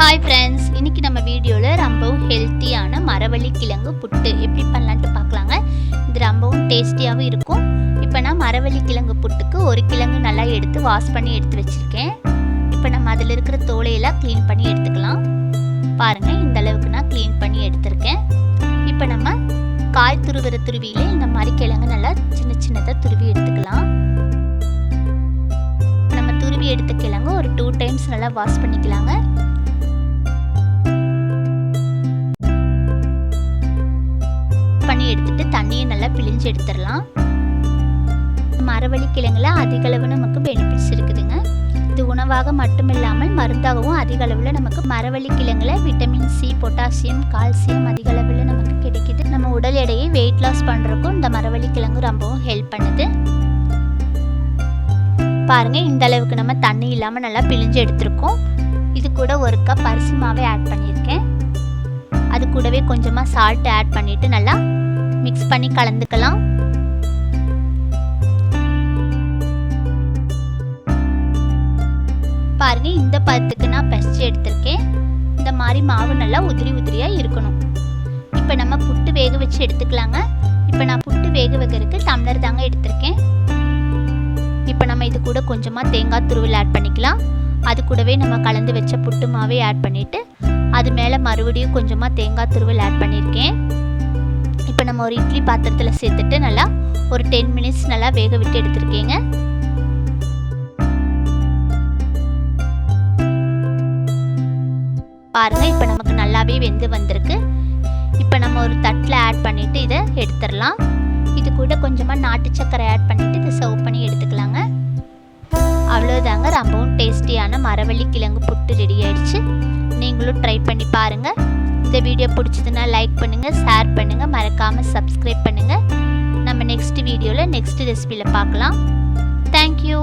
Hi friends இன்னைக்கு நம்ம வீடியோவில் ரொம்பவும் ஹெல்த்தியான மரவள்ளி கிழங்கு புட்டு எப்படி பண்ணலான்ட்டு பார்க்கலாங்க. இது ரொம்பவும் டேஸ்டியாகவும் இருக்கும். இப்போ நான் மரவள்ளி கிழங்கு புட்டுக்கு ஒரு கிழங்கு நல்லா எடுத்து வாஷ் பண்ணி எடுத்து வச்சுருக்கேன். இப்போ நம்ம அதில் இருக்கிற தோலையெல்லாம் க்ளீன் பண்ணி எடுத்துக்கலாம். பாருங்கள் இந்த அளவுக்கு நான் க்ளீன் பண்ணி எடுத்திருக்கேன். இப்போ நம்ம காய் துருவிற துருவியிலே இந்த மாதிரி கிழங்கு நல்லா சின்ன சின்னதாக துருவி எடுத்துக்கலாம். நம்ம துருவி எடுத்த கிழங்கு ஒரு டூ டைம்ஸ் நல்லா வாஷ் பண்ணிக்கலாங்க. எடுத்துடலாம். மரவள்ளி கிழங்குல அதிக அளவு நமக்கு பெனிஃபிட்ஸ் இருக்குதுங்க. இது உணவாக மட்டும் இல்லாமல் மருந்தாகவும் அதிக அளவில் நமக்கு மரவள்ளி கிழங்குல விட்டமின் சி பொட்டாசியம் கால்சியம் அதிக அளவில் நமக்கு கிடைக்குது. நம்ம உடல் எடையை வெயிட் லாஸ் பண்ணுறக்கும் இந்த மரவள்ளி கிழங்கு ரொம்பவும் ஹெல்ப் பண்ணுது. பாருங்க இந்த அளவுக்கு நம்ம தண்ணி இல்லாமல் நல்லா பிழிஞ்சு எடுத்திருக்கோம். இது கூட ஒரு கப் அரிசி மாவை ஆட் பண்ணியிருக்கேன். அது கூடவே கொஞ்சமாக சால்ட் ஆட் பண்ணிட்டு நல்லா மிக்ஸ் பண்ணி கலந்துக்கலாம். பாருங்க இந்த பதத்துக்கு நான் பசிச்சு எடுத்திருக்கேன். இந்த மாதிரி மாவு நல்லா உதிரி உதிரியாக இருக்கணும். இப்போ நம்ம புட்டு வேக வச்சு எடுத்துக்கலாங்க. இப்போ நான் புட்டு வேக வைக்கிறதுக்கு டம்ளர் தாங்க எடுத்திருக்கேன். இப்போ நம்ம இது கூட கொஞ்சமாக தேங்காய் துருவில் ஆட் பண்ணிக்கலாம். அது கூடவே நம்ம கலந்து வச்ச புட்டு மாவே ஆட் பண்ணிவிட்டு அது மேலே மறுபடியும் கொஞ்சமாக தேங்காய் துருவல் ஆட் பண்ணியிருக்கேன் இப்போ நம்ம ஒரு இட்லி பாத்திரத்தில் சேர்த்துட்டு நல்லா ஒரு டென் மினிட்ஸ் நல்லா வேக விட்டு எடுத்துருக்கீங்க. பாருங்க இப்போ நமக்கு நல்லாவே வெந்து வந்திருக்கு. இப்போ நம்ம ஒரு தட்டில் ஆட் பண்ணிவிட்டு இதை எடுத்துடலாம். இது கூட கொஞ்சமாக நாட்டு சக்கரை ஆட் பண்ணிவிட்டு இதை சர்வ் பண்ணி எடுத்துக்கலாங்க. அவ்வளோதாங்க ரொம்பவும் டேஸ்டியான மரவள்ளி கிழங்கு புட்டு ரெடி ஆயிடுச்சு. நீங்களும் ட்ரை பண்ணி பாருங்கள் இந்த வீடியோ பிடிச்சதுன்னா லைக் பண்ணுங்கள் ஷேர் பண்ணுங்கள் மறக்காமல் சப்ஸ்கிரைப் பண்ணுங்கள் நம்ம நெக்ஸ்ட் வீடியோவில் நெக்ஸ்ட் ரெசிபியில் பார்க்கலாம். தேங்க்யூ